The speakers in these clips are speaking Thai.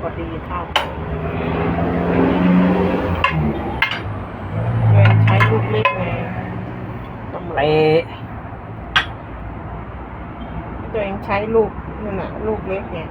พอดีเท่าตัวเองใช้ลูกเล็กไงต้องไปตัวเองใช้ลูกนั่นน่ะลูกเล็กไงเนี่ย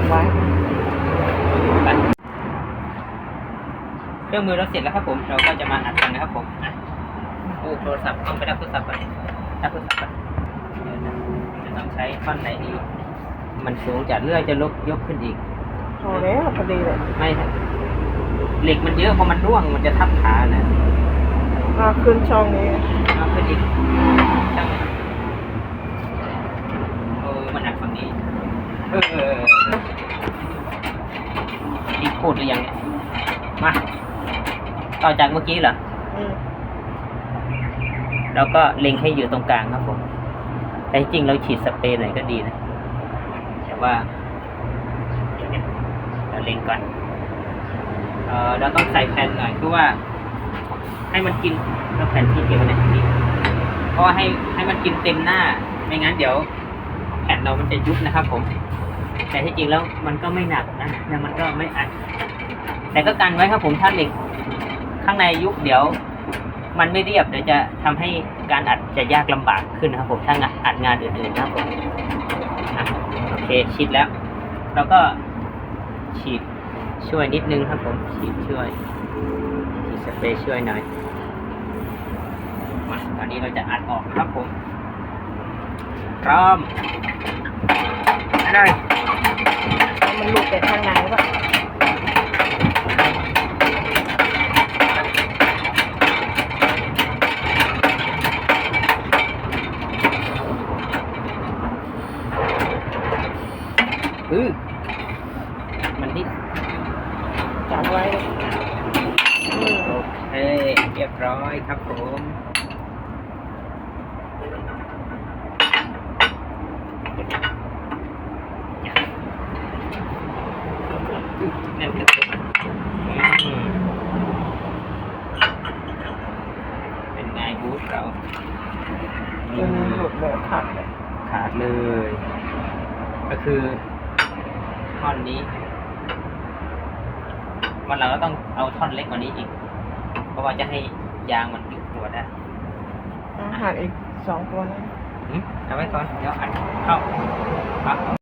จำไว้เครื่องมือเราเสร็จแล้วครับผม เราก็จะมาอัดกันนะครับผมอะโอ้โทรศัพท์ต้องไปรับโทรศัพท์ก่อนรับโทรศัพท์ก่อนเดี๋ยวนะจะต้องใช้ท่อนไหนดี มันสูงจัดเรื่อยจะลบยกขึ้นอีกพอแล้วพอดีเลยไม่ครับเหล็กมันเยอะพอมันร่วงมันจะทับขานะอ่าขึ้นช่องนี้เอาขึ้นอีกช่างมันโอ้มันหนักฝั่งนี้ เอออีกพูดหรือยังเนี่ยมาต่อจากเมื่อกี้เหรอแล้วก็เล็งให้อยู่ตรงกลางครับผม แต่จริงเราฉีดสเปรย์หน่อยก็ดีนะ แต่ว่าเดี๋ยวนี่ยเราเล็งก่อนเออเราต้องใส่แผ่นหน่อยคือว่า ให้มันกินแล้วแผ่นที่เก็บไว้ในที่เพราะให้ให้มันกินเต็มหน้า ไม่งั้นเดี๋ยว ผ่นเรามันจะยุบนะครับ ผม แต่ที่จริงแล้วมันก็ไม่หนักนะแล้วมันก็ไม่อัด แต่ก็กันไว้ครับผมถ้าเหล็กข้างในยุบเดี๋ยวมันไม่เรียบเดี๋ยวจะทำให้การอัดจะยากลำบากขึ้นนะครับผมถ้าอัดงานอื่นๆนะครับผมโอเคชิดแล้ว แล้วก็ฉีดช่วยนิดนึงครับผมฉีดช่วยฉีดสเปรย์ช่วยหน่อยมาตอนนี้เราจะอัดออกครับผม พร้อมไปเลยแล้วมันหลุดไปข้างในป่ะอือมันนิดจำไว้อืมโอเคเรียบร้อยครับผม นั่นคืออืมเป็นไง บูธเรามันหลุดแบบขาดเลยขาดเลย ก็คือท่อนนี้วันหลังเราต้องเอาท่อนเล็กกว่านี้อีก เพราะว่าจะให้ยางมันยุบตัวได้อาหารอีกสองตัวนั้นอืมเอาไว้ก่อนเดี๋ยวอัดเข้าครับ